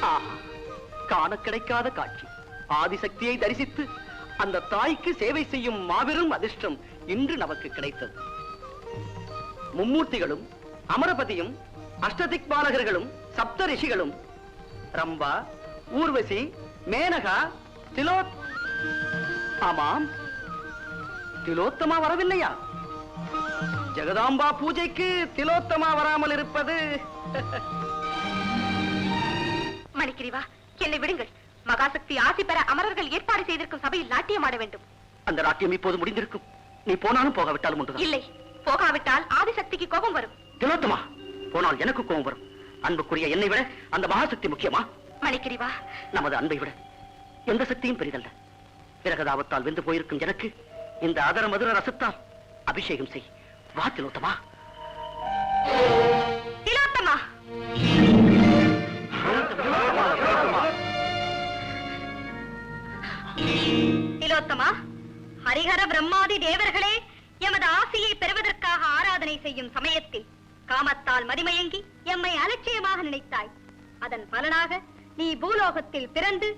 காண கிடைக்காத காட்சி. ஆதிசக்தியை தரிசித்து அந்த தாய்க்கு சேவை செய்யும் மாபெரும் அதிர்ஷ்டம் இன்று நமக்கு கிடைத்தது. மும்மூர்த்திகளும் அமரபதியும் அஷ்டதிக் பாலகர்களும் சப்த ரிஷிகளும் ரம்பா ஊர்வசி மேனகா திலோத் ஆமாம் திலோத்தமா வரவில்லையா? ஜெகதாம்பா பூஜைக்கு திலோத்தமா வராமல் இருப்பது மணிக்கிரிவா என்னை விடுங்கள். மகாசக்தி ஆசி பெற அமரர்கள் ஏற்பாடு செய்திருக்கும் சபையில் நாட்டியம் ஆட வேண்டும். அந்த நாட்டியம் இப்போது முடிந்திருக்கும். நீ போனாலும் போகாவிட்டாலும் ஒன்றுதான் இல்லை. போகாவிட்டால் ஆதிசக்திக்கு கோபம் வரும். திலோத்தமா போனால் எனக்கு கோபம் வரும். அன்புக்குரிய என்னை விட அந்த மகாசக்தி முக்கியமா? மணிக்கிரிவா நமது அன்பை விட. எந்த சக்தியும் பெரிதல்ல. விரகதாபத்தால் வெந்து போயிருக்கும் எனக்கு இந்த அதர மதுர ரசத்தால் அபிஷேகம் செய். வா திலோத்தமா. திலோத்தமா. புருஷோத்தமா ஹரிஹர பிரம்மாதி தேவர்களே எமது ஆசையை பெறுவதற்காக ஆராதனை செய்யும் சமயத்தில் காமத்தால் மதிமயங்கி எம்மை அலட்சியமாக நினைத்தாய். அதன் பலனாக நீ பூலோகத்தில் பிறந்து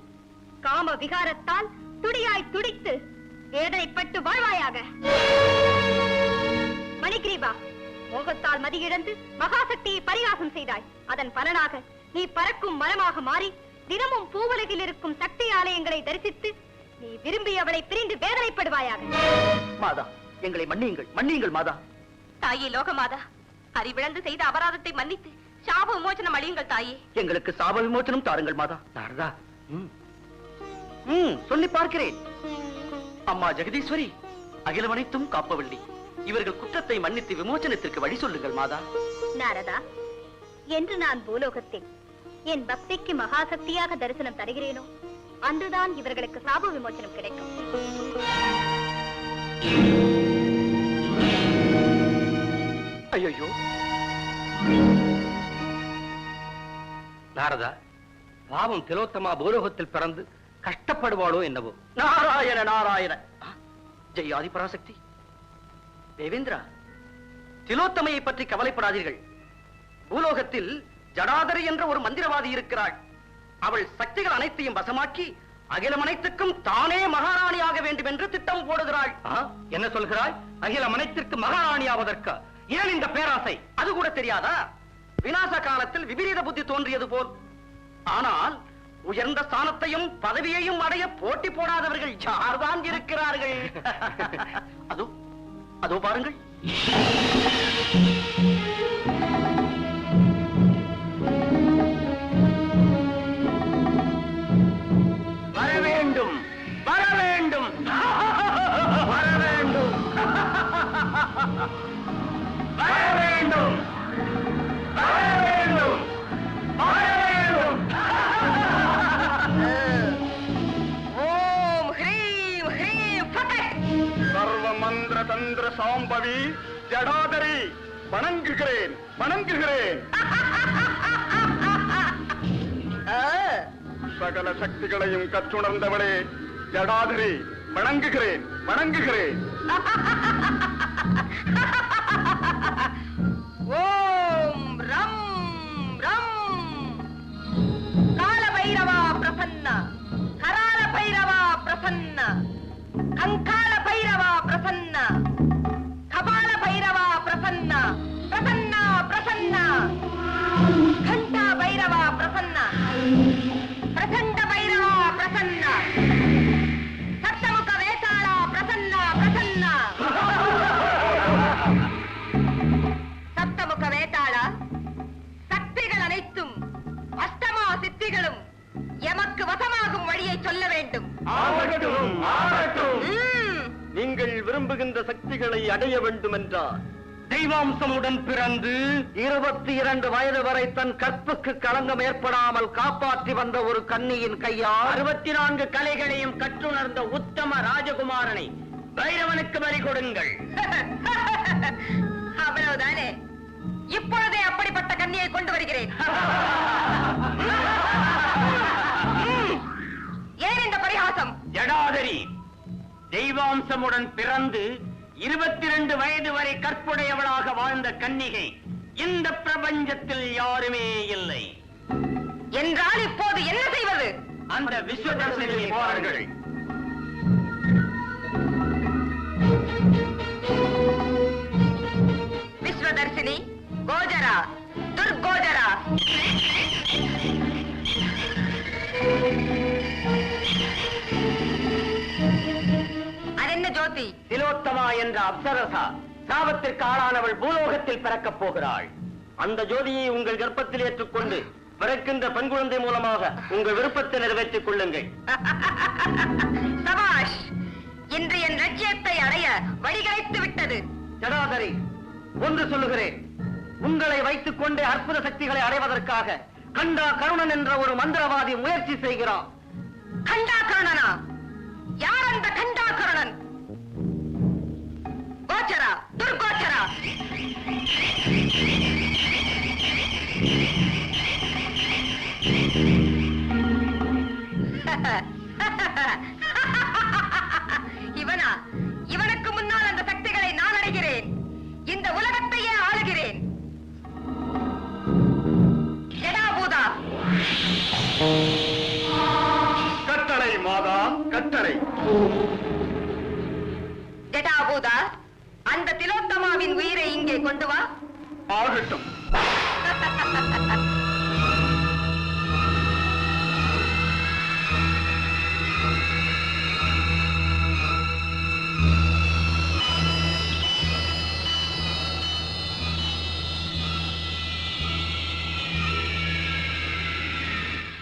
காம விகாரத்தால் துடியாய் துடித்து வேதனைப்பட்டு வாழ்வாயாக. மணிகிரீபா மோகத்தால் மதியிழந்து மகாசக்தியை பரிகாசம் செய்தாய். அதன் பலனாக நீ பறக்கும் மரமாக மாறி தினமும் பூவுலகில் இருக்கும் சக்தி ஆலயங்களை தரிசித்து நீ விரும்பியவளை பிரிந்து வேதனைப்படுவாயாக. மாதா எங்களை மன்னியுங்கள் மன்னியுங்கள் மாதா. தாயே லோகமாதா அறிவிழந்து செய்த அபராதத்தை மன்னித்து சாப விமோசனம் அழியுங்கள் தாயே. எங்களுக்கு சாப விமோச்சனம் தாருங்கள் மாதா. நாரதா ம். ம், சொல்லி பார்க்கிறேன். அம்மா ஜெகதீஸ்வரி அகிலம் அனைத்தும் காப்பவள்ளி. இவர்கள் குற்றத்தை மன்னித்து விமோச்சனத்திற்கு வழி சொல்லுங்கள் மாதா. நாரதா என்று நான் பூலோகத்தில் என் பக்திக்கு மகாசக்தியாக தரிசனம் தருகிறேனோ? அன்றுதான் இவர்களுக்கு சாப விமோசனம் கிடைக்கும். ஐயோ நாரதா பாவம் திலோத்தமா பூலோகத்தில் பிறந்து கஷ்டப்படுவாளோ என்னவோ? நாராயண நாராயண. ஜெய் ஆதி பராசக்தி. தேவேந்திரா திலோத்தமையை பற்றி கவலைப்படாதீர்கள். பூலோகத்தில் ஜடாதரி என்ற ஒரு மந்திரவாதி இருக்கிறாள். அவள் சக்திகள் அனைத்தையும் வசமாக்கி அகிலம் அனைத்துக்கும் தானே மகாராணி ஆக வேண்டும் என்று திட்டம் போடுகிறாள். என்ன சொல்கிறாய்? அகிலம் அனைத்திற்கு மகாராணி ஆவதற்கு ஏன் இந்த பேராசை? அது கூட தெரியாதா? விநாச காலத்தில் விபரீத புத்தி தோன்றியது போல். ஆனால் உயர்ந்த ஸ்தானத்தையும் பதவியையும் அடைய போட்டி போடாதவர்கள் யார்தான் இருக்கிறார்கள்? அதோ அதோ பாருங்கள். ஜடாதரி வணங்குகிறேன் வணங்குகிறேன். சகல சக்திகளையும் கற்றுணர்ந்தவளே ஜடாதரி வணங்குகிறேன் வணங்குகிறேன். ஓம் ரம் ரம். கால பைரவா பிரசன்ன கரால பைரவா பிரசன்ன கங்கால சக்திகளை அடைய வேண்டும் என்றால் தெய்வாம்சமுடன் பிறந்து இருபத்தி இரண்டு வயது வரை தன் கற்புக்கு களங்கம் ஏற்படாமல் காப்பாற்றி வந்த ஒரு கன்னியின் கையால் அறுபத்தி நான்கு கலைகளையும் கற்றுணர்ந்த உத்தம ராஜகுமாரனை பைரவனுக்கு பறி கொடுங்கள். அவ்வளவுதானே? இப்பொழுதே அப்படிப்பட்ட கன்னியை கொண்டு வருகிறேன். ஏன் இந்த பரிகாசம்? ஜடாதரி தெய்வாம்சமுடன் பிறந்து இருபத்தி ரெண்டு வயது வரை கற்புடையவளாக வாழ்ந்த கன்னிகை இந்த பிரபஞ்சத்தில் யாருமே இல்லை. என்றால் இப்போது என்ன செய்வது? அந்த விஸ்வதர்சனியை பாருங்கள். விஸ்வதர்சினி கோஜரா துர்கோஜரா. அதென்ன ஜோதி? திலோத்தமா என்ற அப்சரசா சாபத்திற்கு ஆளானவள் பூலோகத்தில் பிறக்கப் போகிறாள். அந்த ஜோதியை உங்கள் கர்ப்பத்தில் ஏற்றுக்கொண்டு பிறக்கின்ற பெண் குழந்தை மூலமாக உங்கள் விருப்பத்தை நிறைவேற்றிக் கொள்ளுங்கள். சபாஷ் இன்று என் லட்சியத்தை அடைய வழிகளைத்து விட்டது. ஜடாதரி ஒன்று சொல்லுகிறேன். உங்களை வைத்துக் கொண்டே அற்புத சக்திகளை அடைவதற்காக கண்டா கருணன் என்ற ஒரு மந்திரவாதி முயற்சி செய்கிறான். கண்டாகரணனா யார் அந்த கண்டாகரணன் கோச்சரா துர்கோச்சரா. இவனா இவனுக்கு முன்னால் அந்த சக்திகளை நான் அடைகிறேன். இந்த உலகத்தையே ஆளுகிறேன். ஜடாபூதா கட்டளை மாதா கட்டளை. ஜடாபூதா அந்த திலோத்தமாவின் உயிரை இங்கே கொண்டு வா. ஆகட்டும்.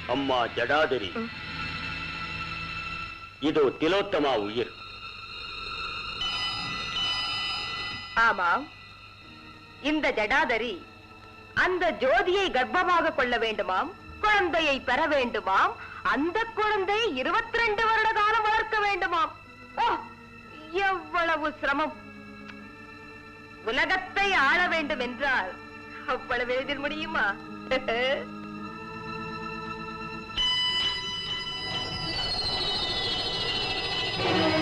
அம்மா ஜடாதரி இதோ திலோத்தமா உயிர். ஆமாம். இந்த ஜடாதரி அந்த ஜோதியை கர்ப்பமாக கொள்ள வேண்டுமாம் குழந்தையை பெற வேண்டுமாம் அந்த குழந்தை இருபத்தி ரெண்டு வருட காலம் வளர்க்க வேண்டுமாம். ஓ எவ்வளவு சிரமம். உலகத்தை ஆள வேண்டும் என்றால் அவ்வளவு எளிதில் முடியுமா? அம்மா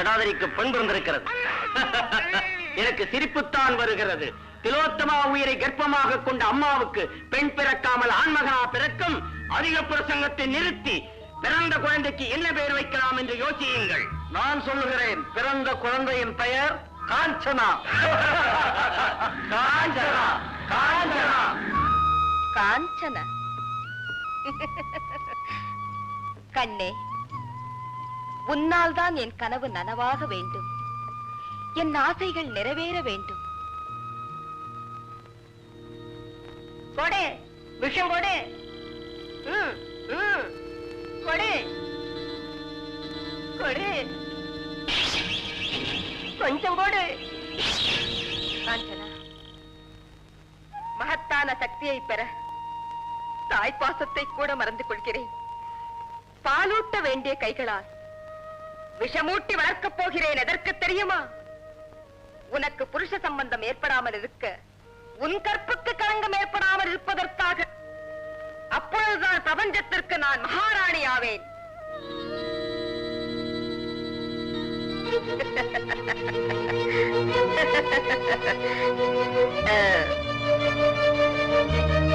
ஜடாதரிக்கு பெண் பிறந்திருக்கிறது. எனக்கு சிரிப்புத்தான் வருகிறது. திலோத்தமா உயிரை கர்ப்பமாக கொண்ட அம்மாவுக்கு பெண் பிறக்காமல் ஆண்மகனா பிறக்கும் அதிக பிரசங்கத்தை நிறுத்தி பிறந்த குழந்தைக்கு என்ன பெயர் வைக்கலாம் என்று யோசியுங்கள். நான் சொல்லுகிறேன் பிறந்த குழந்தையின் பெயர் காஞ்சனா. காஞ்சனா காஞ்சனா. காஞ்சன. கண்ணே உன்னால் தான் என் கனவு நனவாக வேண்டும். என் ஆசைகள் நிறைவேற வேண்டும். கொடு. விஷம் கொடு. கொடு. கொடு. கொஞ்சம் கொடு. காஞ்சனா மகத்தான சக்தியை பெற தாய்ப்பாசத்தை கூட மறந்து கொள்கிறேன். பாலூட்ட வேண்டிய கைகளால் விஷமூட்டி வளர்க்கப் போகிறேன் எதற்கு தெரியுமா? உனக்கு புருஷ சம்பந்தம் ஏற்படாமல் இருக்க உன் கற்புக்கு களங்கம் ஏற்படாமல் இருப்பதற்காக அப்பொழுதுதான் பிரபஞ்சத்திற்கு நான் மகாராணி ஆவேன்.